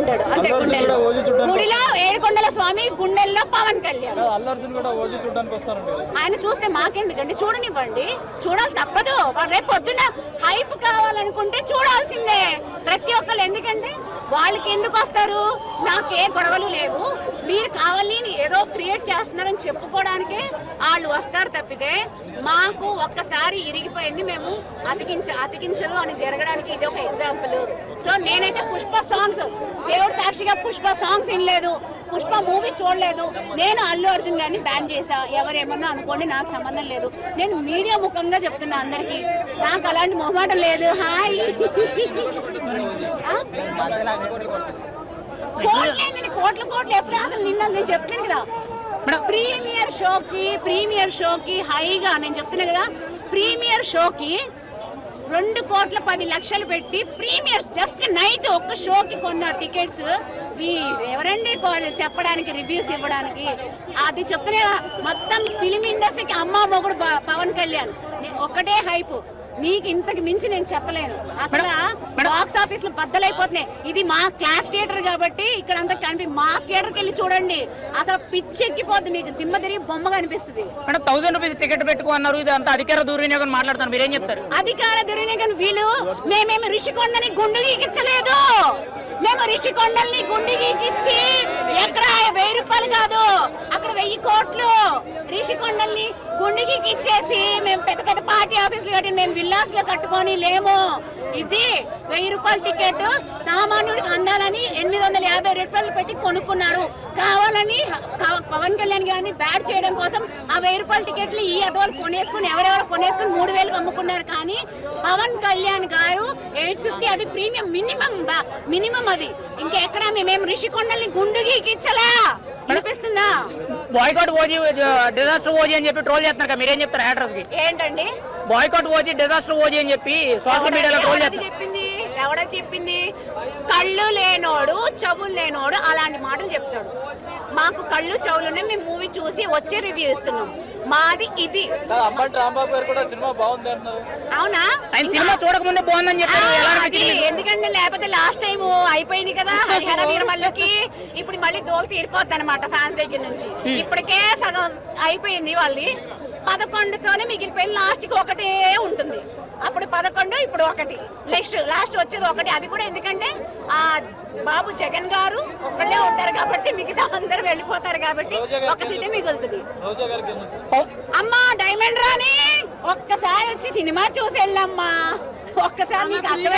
ఉంటాడు. అర్జున్ గుండెల్లో. గుడిలో ఏడుకొండల స్వామి గుండెల్లో పవన్ కళ్యాణ్. ఆయన చూస్తే మాకెందుకండి? చూడనివ్వండి. చూడాలి తప్పదు. రేపు పొద్దున హైప్ కావాలనుకుంటే చూడాల్సిందే. ప్రతి ఒక్కళ్ళు ఎందుకంటే వాళ్ళకి ఎందుకు వస్తారు? నాకు ఏ గొడవలు లేవు. మీరు కావాలి ఏదో క్రియేట్ చేస్తున్నారని చెప్పుకోవడానికే వాళ్ళు వస్తారు తప్పితే మాకు ఒక్కసారి ఇరిగిపోయింది మేము అతికించ అతికించదు అని జరగడానికి ఇది ఒక ఎగ్జాంపుల్ సో నేనైతే పుష్ప సాంగ్స్ దేవుడు సాక్షిగా పుష్ప సాంగ్స్ వినలేదు పుష్ప మూవీ చూడలేదు. నేను అల్లు అర్జున్ గారిని బ్యాన్ చేశా. ఎవరేమన్నా అనుకోండి నాకు సంబంధం లేదు. నేను మీడియా ముఖంగా చెప్తున్నా అందరికీ. నాకు అలాంటి మొహమాటం లేదు. హాయ్ ఆ? కోట్లేండి కోట్ల కోట్లు. ఎప్పుడు అసలు నిన్న నేను చెప్తాను కదా. ప్రీమియర్ షోకి ప్రీమియర్ షోకి హైగా నేను చెప్తున్నా కదా ప్రీమియర్ షోకి రెండు కోట్ల పది లక్షలు పెట్టి ప్రీమియర్ జస్ట్ నైట్ ఒక్క షోకి కొన్న టికెట్స్ ఎవరండి చెప్పడానికి రివ్యూస్ ఇవ్వడానికి? అది చెప్తున్నా కదా, మొత్తం ఫిలిం ఇండస్ట్రీకి అమ్మ మొగుడు పవన్ కళ్యాణ్. ఒక్కటే హైప్ మీకు ఇంతకు మించి నేను చెప్పలేను. అసలు బాక్స్ ఆఫీస్లో బద్దలైపోతున్నాయి. ఇది మా క్లాస్ థియేటర్ కాబట్టి ఇక్కడ అంతా కనిపి మాస్ థియేటర్కి వెళ్ళి చూడండి. అసలు పిచ్చెక్కిపోద్ది మీకు. దిమ్మ తిరిగి బొమ్మ కనిపిస్తుంది మేడం థౌసండ్ రూపీస్ టికెట్ పెట్టుకో అన్నారు. ఇది అంతా అధికార దుర్వినియోగం మాట్లాడుతారు మీరేం చెప్తారు? అధికార దుర్వినియోగం వీళ్ళు మేమేమి రిషికొండని గుండు గీకించలేదు మేము రిషికొండల్ని గుండు గీకిచ్చి ఎక్కడ వెయ్యి రూపాయలు కాదు. వెయ్యి కోట్లు. రిషికొండల్ని గుండికి ఇచ్చేసి మేము పెద్ద పెద్ద పార్టీ ఆఫీసులు కట్టి మేము విల్లాస్లో కట్టుకొని లేము. ఇది వెయ్యి రూపాయల టికెట్ సామాన్యుడికి అందాలని ఎనిమిది వందల యాభై రూపాయలు పెట్టి కొనుక్కున్నారు. కావాలని పవన్ కళ్యాణ్ గారిని బ్యాడ్ చేయడం కోసం ఆ వెయ్యి రూపాయల టికెట్లు ఈ అదవాళ్ళు కొనేసుకుని ఎవరెవరు కొనేసుకుని మూడు వేలకు అమ్ముకున్నారు. కానీ పవన్ కళ్యాణ్ గారు ఎయిట్ ఫిఫ్టీ అది ప్రీమియం మినిమం మినిమం అది. ఇంకెక్కడ మేము రిషికొండల్ని గుండు గీకిచ్చలా వినిపిస్తుందా? బాయ్కాట్ ఓజీ డిజాస్టర్ ఓజీ అని చెప్పి ట్రోల్ చేస్తున్నారు కదా మీరేం చెప్తారు యాడ్రస్కి ఏంటండి? బాయ్కాట్ ఓజీ డిజాస్టర్ ఓజీ అని చెప్పి సోషల్ మీడియాలో ట్రోల్ చేస్తారు ఎవడ చెప్పింది? కళ్ళు లేనోడు చెవులు లేనోడు అలాంటి మాటలు చెప్తాడు. మాకు కళ్ళు చెవులు ఉన్నాయి మేము మూవీ చూసి వచ్చి రివ్యూ ఇస్తున్నాం. మాది ఇది. అవునా? ఆయన సినిమా చూడకముందే బాగుందని చెప్పారు అనిపించింది? ఎందుకంటే లేకపోతే లాస్ట్ టైం అయిపోయింది కదా హరిహర వీరమల్లుకి. ఇప్పుడు మళ్ళీ దోలు తీరిపోద్ది అనమాట ఫ్యాన్స్ దగ్గర నుంచి. ఇప్పటికే సగం అయిపోయింది వాళ్ళది. పదకొండుతోనే మిగిలిపోయింది. లాస్ట్కి ఒకటే ఉంటుంది. అప్పుడు పదకొండు ఇప్పుడు ఒకటి. నెక్స్ట్ లాస్ట్ వచ్చేది ఒకటి. అది కూడా ఎందుకంటే ఆ బాబు జగన్ గారు ఒక్కళ్ళే ఉంటారు కాబట్టి మిగతా అందరూ వెళ్ళిపోతారు కాబట్టి ఒక సీటే మిగులుతుంది? అమ్మా డైమండ్ రాణి ఒక్కసారి వచ్చి సినిమా చూసి వెళ్ళమ్మా ఒక్కసారి మీకు అర్థం